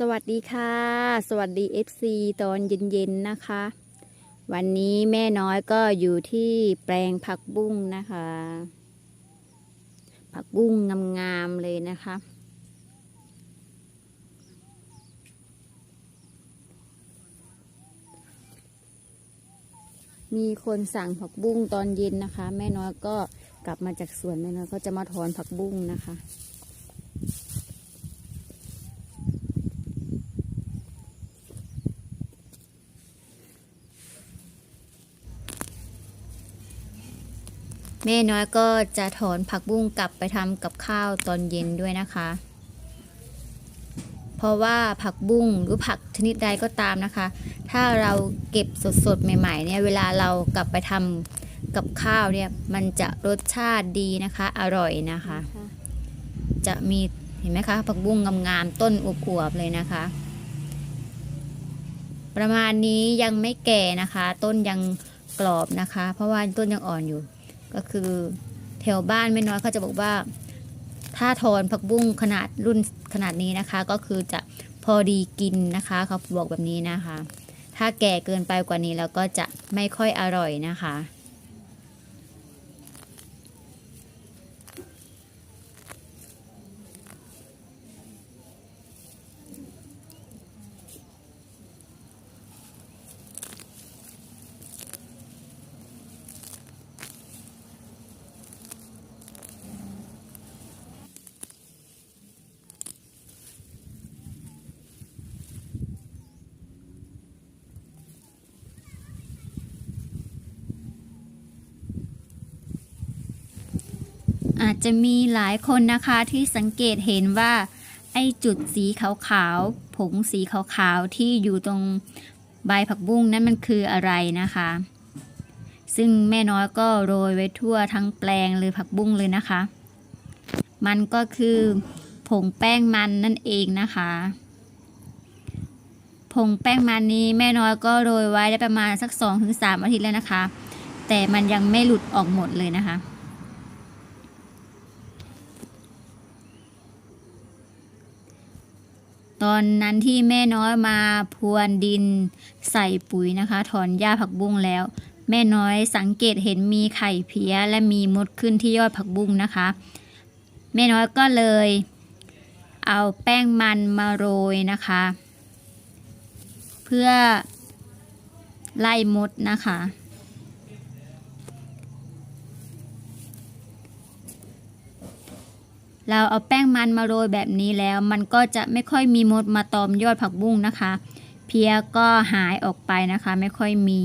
สวัสดีค่ะ สวัสดี FC ตอนเย็นๆนะคะ วันนี้แม่น้อยก็อยู่ที่แปลงผักบุ้งนะคะ ผักบุ้งงามๆเลยนะคะ มีคนสั่งผักบุ้งตอนเย็นนะคะ แม่น้อยก็กลับมาจากสวนแม่น้อยก็จะมาถอนผักบุ้งนะคะ แม่น้อยก็จะถอนผักบุ้งกลับไปทำกับข้าวตอนเย็นด้วยนะคะ เพราะว่าผักบุ้งหรือผักชนิดใดก็ตามนะคะ ถ้าเราเก็บสดๆใหม่ๆเนี่ยเวลาเรากลับไปทำกับข้าวเนี่ยมันจะรสชาติดีนะคะ อร่อยนะคะ จะมีเห็นไหมคะผักบุ้งงามๆต้นอวบๆเลยนะคะ ประมาณนี้ยังไม่แก่นะคะ ต้นยังกรอบนะคะ เพราะว่าต้นยังอ่อนอยู่ ก็คือแถวบ้านไม่น้อยเขาจะบอกว่า ถ้าทอนผักบุ้งขนาดรุ่นขนาดนี้นะคะ ก็คือจะพอดีกินนะคะเขาบอกแบบนี้นะคะ ถ้าแก่เกินไปกว่านี้แล้วก็จะไม่ค่อยอร่อยนะคะ อาจจะมีหลายคนนะคะที่สังเกตเห็นว่า ไอ้จุดสีขาวๆ ผงสีขาวๆ ที่อยู่ตรงใบผักบุ้งนั้นมันคืออะไรนะคะ ซึ่งแม่น้อยก็โรยไว้ทั่วทั้งแปลงเลยผักบุ้งเลยนะคะ มันก็คือผงแป้งมันนั่นเองนะคะ ผงแป้งมันนี้แม่น้อยก็โรยไว้ได้ประมาณสัก 2-3ถึงอาทิตย์แล้วนะคะ แต่มันยังไม่หลุดออกหมดเลยนะคะ ตอนนั้นที่แม่น้อยมาพรวนดินใส่ปุ๋ยนะคะ ถอนหญ้าผักบุ้งแล้ว แม่น้อยสังเกตเห็นมีไข่เพี้ยและมีมดขึ้นที่ยอดผักบุ้งนะคะ แม่น้อยก็เลย เอาแป้งมันมาโรยนะคะ เพื่อไล่มดนะคะ เราเอาแป้งมันมาโรยแบบนี้แล้ว มันก็จะไม่ค่อยมีมดมาตอมยอดผักบุ้งนะคะ เพียก็หายออกไปนะคะ ไม่ค่อยมี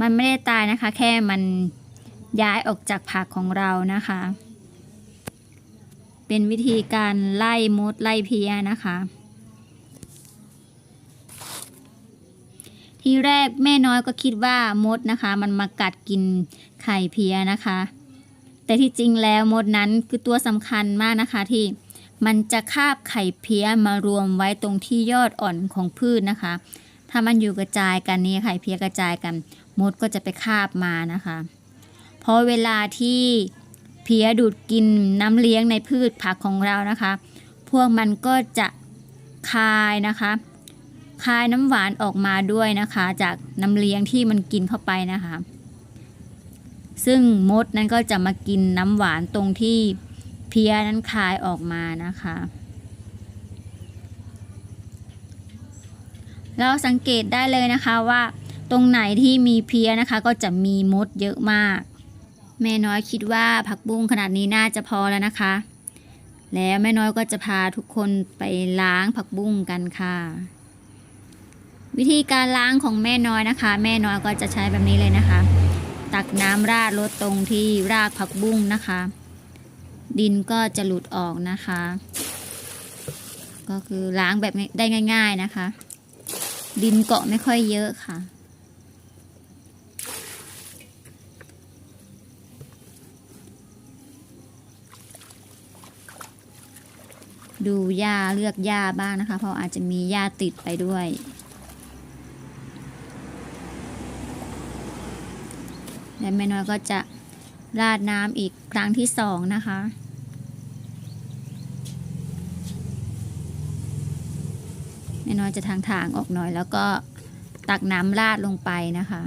มันไม่ได้ตายนะคะ แค่มันย้ายออกจากผักของเรานะคะ เป็นวิธีการไล่มดไล่เพียนะคะ ทีแรกแม่น้อยก็คิดว่ามดนะคะ มันมากัดกินไข่เพียนะคะ แต่ที่จริงแล้วมดนั้นคือตัวสำคัญมากนะคะที่มันจะคาบไข่เพี้ยมารวมไว้ตรงที่ยอดอ่อนของพืชนะคะ ถ้ามันอยู่กระจายกันนี้ไข่เพี้ยกระจายกัน มดก็จะไปคาบมานะคะ เพราะเวลาที่เพี้ยดูดกินน้ำเลี้ยงในพืชผักของเรานะคะ พวกมันก็จะคายนะคะคายน้ำหวานออกมาด้วยนะคะ จากน้ำเลี้ยงที่มันกินเข้าไปนะคะ ซึ่งมดนั้นก็จะมากินน้ำหวานตรงที่เพี้ยนั้นคายออกมานะคะ เราสังเกตได้เลยนะคะว่า ตรงไหนที่มีเพี้ยนะคะ ก็จะมีมดเยอะมาก แม่น้อยคิดว่าผักบุ้งขนาดนี้น่าจะพอแล้วนะคะ แล้วแม่น้อยก็จะพาทุกคนไปล้างผักบุ้งกันค่ะ วิธีการล้างของแม่น้อยนะคะ แม่น้อยก็จะใช้แบบนี้เลยนะคะ ตักน้ำราดลดตรงที่รากผักบุ้งนะคะ ดินก็จะหลุดออกนะคะ ก็คือล้างแบบได้ง่าย ๆนะคะ ดินเกาะไม่ค่อยเยอะค่ะ ดูหญ้าเลือกหญ้าบ้างนะคะ เพราะอาจจะมีหญ้าติดไปด้วย และแม่น้อยก็จะราดน้ำอีกครั้งที่สองนะคะ แม่น้อยจะทางทางออกหน่อย แล้วก็ตักน้ำราดลงไปนะคะ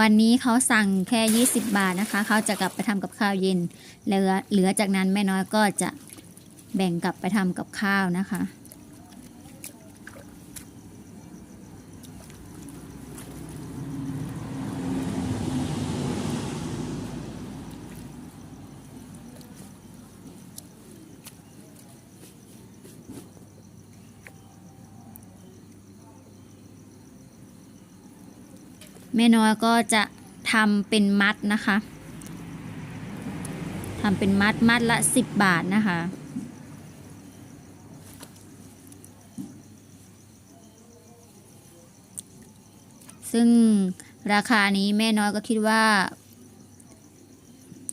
วันนี้เขาสั่งแค่ 20 บาทนะคะ เขาจะกลับไปทำกับข้าวเย็น เหลือเหลือจากนั้นแม่น้อยก็จะแบ่งกลับไปทำกับข้าวนะคะ แม่น้อยก็จะทำเป็นมัดนะคะทำเป็นมัดมัดละ 10 บาทนะคะซึ่งราคานี้แม่น้อยก็คิดว่า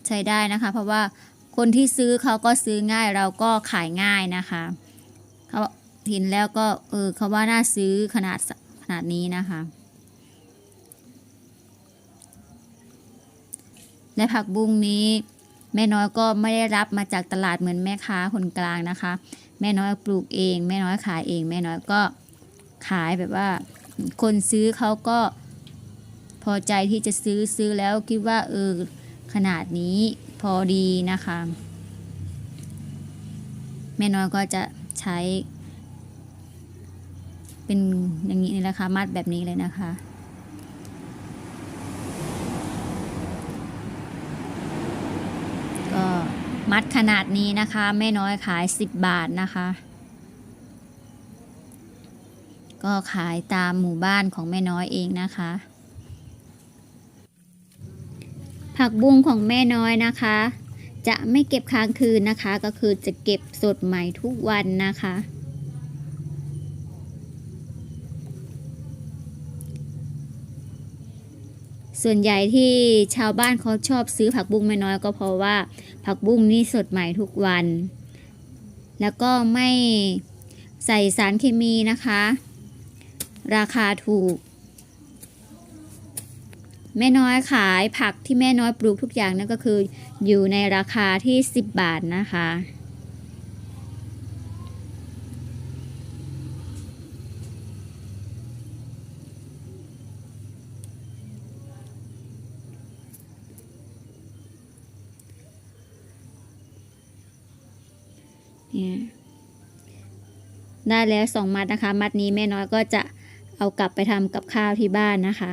ใช้ได้นะคะ เพราะว่าคนที่ซื้อเขาก็ซื้อง่ายเราก็ขายง่ายนะคะเขาเห็นแล้วก็เออเขาว่าน่าซื้อขนาดขนาดนี้นะคะ และผักบุ้งนี้ แม่น้อยก็ไม่ได้รับมาจากตลาดเหมือนแม่ค้าคนกลางนะคะ แม่น้อยปลูกเอง แม่น้อยขายเอง แม่น้อยก็ขายแบบว่า คนซื้อเขาก็พอใจที่จะซื้อซื้อแล้วคิดว่าเออขนาดนี้พอดีนะคะ แม่น้อยก็จะใช้ เป็นอย่างนี้นี่แหละค่ะมัดแบบนี้เลยนะคะ ก็มัดขนาดนี้นะคะแม่น้อยขาย 10 บาทนะคะ ก็ขายตามหมู่บ้านของแม่น้อยเองนะคะ ผักบุ้งของแม่น้อยนะคะ จะไม่เก็บค้างคืนนะคะ ก็คือจะเก็บสดใหม่ทุกวันนะคะ ส่วนใหญ่ที่ชาวบ้านเขาชอบซื้อผักบุ้งแม่น้อยก็เพราะว่า ผักบุ้งนี่สดใหม่ทุกวัน แล้วก็ไม่ใส่สารเคมีนะคะ ราคาถูก แม่น้อยขายผักที่แม่น้อยปลูกทุกอย่างนั่นก็คืออยู่ในราคาที่ 10 บาทนะคะ เนี่ยได้แล้วสองมัดนะคะ มัดนี้แม่น้อยก็จะเอากลับไปทำกับข้าวที่บ้านนะคะ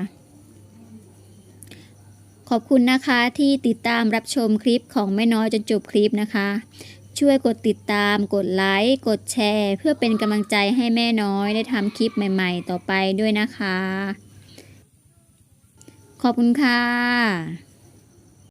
ขอบคุณนะคะที่ติดตามรับชมคลิปของแม่น้อยจนจบคลิปนะคะ ช่วยกดติดตาม กดไลค์ กดแชร์ เพื่อเป็นกำลังใจให้แม่น้อยได้ทำคลิปใหม่ๆ ต่อไปด้วยนะคะ ขอบคุณค่ะ